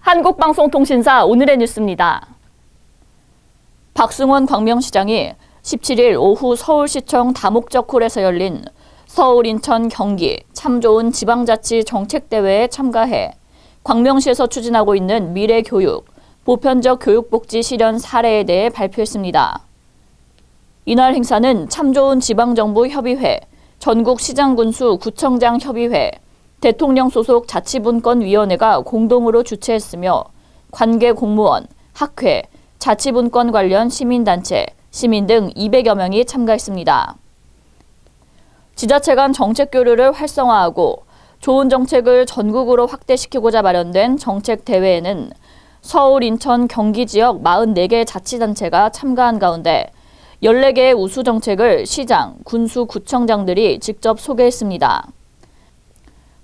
한국방송통신사 오늘의 뉴스입니다. 박승원 광명시장이 17일 오후 서울시청 다목적 홀에서 열린 서울, 인천, 경기 참 좋은 지방자치 정책대회에 참가해 광명시에서 추진하고 있는 미래교육, 보편적 교육복지 실현 사례에 대해 발표했습니다. 이날 행사는 참 좋은 지방정부협의회, 전국시장군수 구청장 협의회, 대통령 소속 자치분권위원회가 공동으로 주최했으며 관계 공무원, 학회, 자치분권 관련 시민단체, 시민 등 200여 명이 참가했습니다. 지자체 간 정책 교류를 활성화하고 좋은 정책을 전국으로 확대시키고자 마련된 정책 대회에는 서울, 인천, 경기 지역 44개 자치단체가 참가한 가운데 14개의 우수 정책을 시장, 군수, 구청장들이 직접 소개했습니다.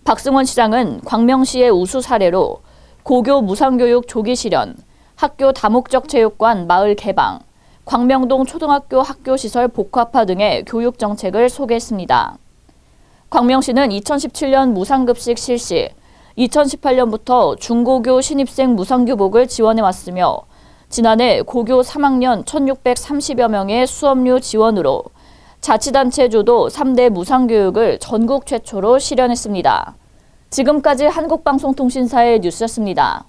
박승원 시장은 광명시의 우수 사례로 고교 무상교육 조기 실현, 학교 다목적 체육관 마을 개방, 광명동 초등학교 학교 시설 복합화 등의 교육 정책을 소개했습니다. 광명시는 2017년 무상급식 실시, 2018년부터 중고교 신입생 무상교복을 지원해 왔으며 지난해 고교 3학년 1,630여 명의 수업료 지원으로 자치단체 주도 3대 무상교육을 전국 최초로 실현했습니다. 지금까지 한국방송통신사의 뉴스였습니다.